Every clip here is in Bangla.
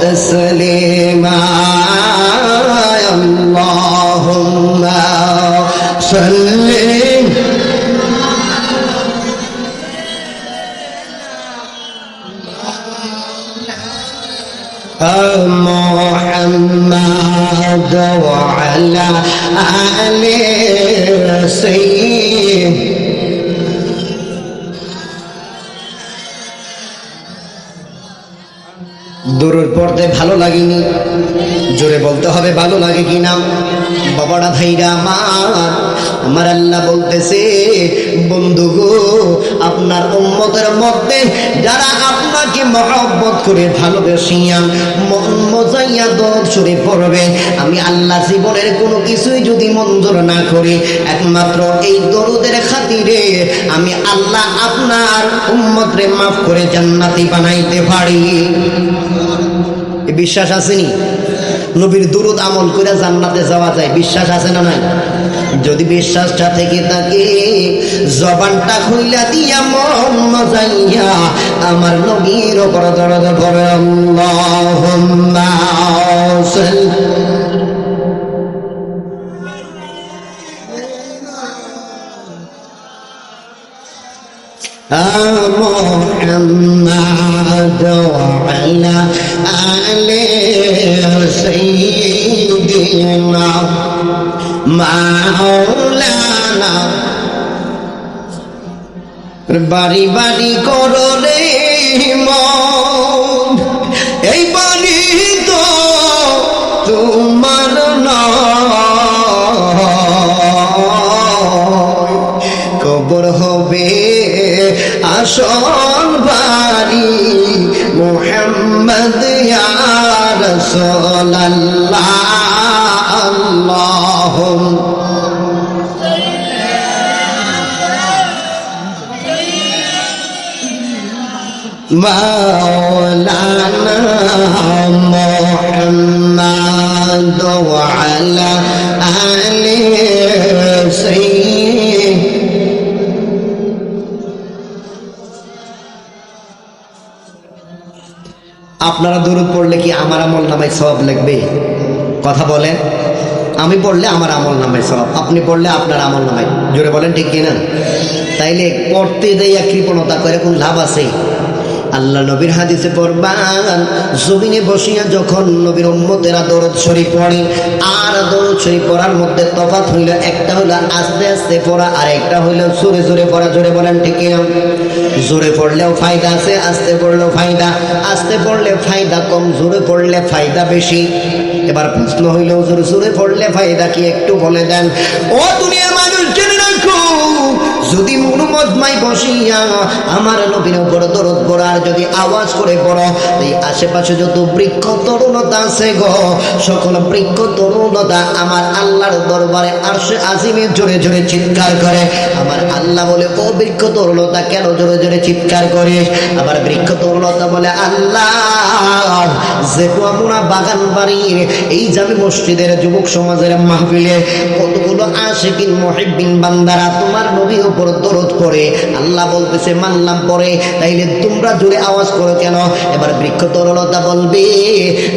تسليما. اللهم صل. محمد وعلى آل سيدنا দূরের পর্দে ভালো লাগেনি। জোরে বলতে হবে, ভালো লাগে কি না? বাবারা, ভাইরা আমার আমার আল্লাহ বলতেছে, বন্ধু গো, আপনার উম্মতের মধ্যে যারা আপনাকে মহব্বত করে ভালোবেসিয়া মন মজাইয়া দর সরে পড়বে, আমি আল্লাহ জীবনের কোনো কিছুই যদি মঞ্জুর না করি, একমাত্র এই দরুদের খাতিরে আমি আল্লাহ আপনার উম্মতরে মাফ করে জান্নাতি বানাইতে পারি। বিশ্বাস আসেনি নবীর দুরুদ আমল করে জান্নাতে যাওয়া যায়, বিশ্বাস আছে না নাই? যদি বিশ্বাসটা থেকে থাকে, জবানটা খুইলা দিয়া মন মজাইয়া আমার নবীর ওপর দরদ করে। আল্লাহুম্মা محمد وعلى آل سيدنا مولانا বাড়ি বাড়ি করো রে মন আসল বাড়ি মোহাম্মদ রসল্লাহ আল্লাহ মাওলানা আপনারা দূর পড়লে কি আমার আমল নামায় সব লাগবে? কথা বলেন। আমি পড়লে আমার আমল নামায় সব আপনি পড়লে আপনার আমল নামায়। জোরে বলেন ঠিক কিনা? তাইলে পড়তে দেয়া কৃপণতা করে কোন লাভ আছে? আল্লাহ নবীর হাদিসে পড়বান জমিনে বসিয়া যখন নবীর উম্মতেরা দরদ শরীফ পড়ে, আর দরদ শরীফ পড়ার মধ্যে তফাৎ হইল, একটা হইল আস্তে আস্তে পড়া, আর একটা হইল জোরে জোরে পড়া। জোরে বলেন ঠিক জোরে পড়লেও ফায়দা আছে, আস্তে পড়লেও ফায়দা। আস্তে পড়লে ফায়দা কম, জোরে পড়লে ফায়দা বেশি। এবার প্রশ্ন হইল জোরে জোরে পড়লে ফায়দা কি একটু বলে দেন। ও দুনিয়ার মানুষ মনোমজমাই বসিয়া, আমার নবীর উপর দরদ পড়ার যদি আওয়াজ করে পড়ো, এই আশেপাশে যত বৃক্ষ তরুণতা আছে গো, সকল বৃক্ষ তরুণতা আমার আল্লাহর দরবারে আরশে আজিমে জোরে জোরে চিৎকার করে। আমার আল্লাহ বলে, ও বৃক্ষ তরুণতা কেন জোরে জোরে চিৎকার করিস? আবার বৃক্ষ তরুণতা বলে, আল্লাহ যে আমরা বাগান বাড়ির এই যাবে মসজিদের যুবক সমাজের মাহফিলে কতগুলো আশেকিন মহিবিন বান্দারা তোমার নবী উপর দরদ করে। আল্লাহ বলতেছে, মানলাম পরে, তাইলে তোমরা জোরে আওয়াজ করো কেন? এবার বৃক্ষ তরলতা বলবে,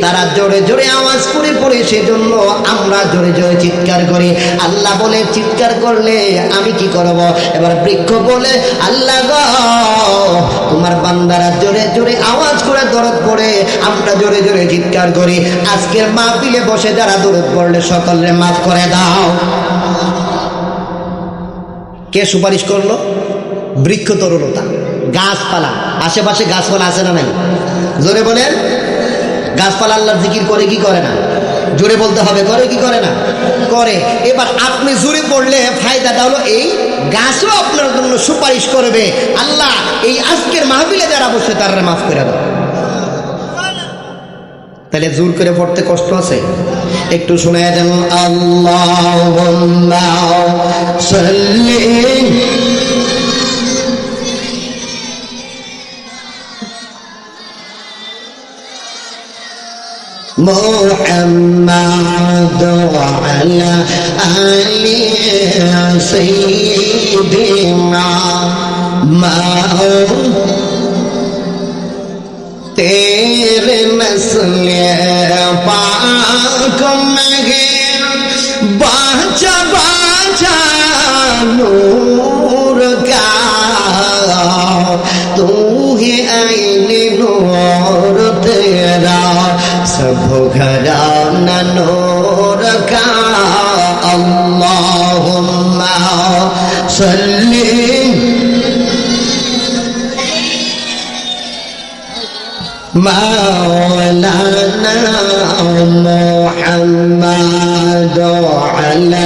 তারা জোরে জোরে আওয়াজ করে পড়ে, সেজন্য আমরা জোরে জোরে চিৎকার করি। আল্লাহ বলে, চিৎকার করলে আমি কি করব? এবার বৃক্ষ বলে, আল্লাহ তোমার বান্দারা জোরে জোরে আওয়াজ করে দরদ পড়ে, আমরা জোরে জোরে চিৎকার করি। আজকের মাহফিলে বসে যারা দরদ পড়লে সকলে মাফ করে দাও। কে সুপারিশ করল? বৃক্ষ তরুণতা, গাছপালা। আশেপাশে গাছপালা আছে না নাই? জোরে বলেন, গাছপালা আল্লাহর জিকির করে কি করে না? জোরে বলতে হবে, করে কি করে না? করে। এবার আপনি জোরে পড়লে ফায়দাটা হলো এই গাছও আপনার জন্য সুপারিশ করবে। আল্লাহ এই আজকের মাহবিলে যারা বসে তারা মাফ করে দাও। তাহলে জোর করে পড়তে কষ্ট আছে একটু শোনা যেন আল্লাহ محمد وعلى آل سيدنا مولانا तेरे नस्ल पाक में बाचा बाचा नूर का तू ही आईन नूर तेरा सब घराना नूर का अल्लाहुम्मा सल्ली مولانا محمد على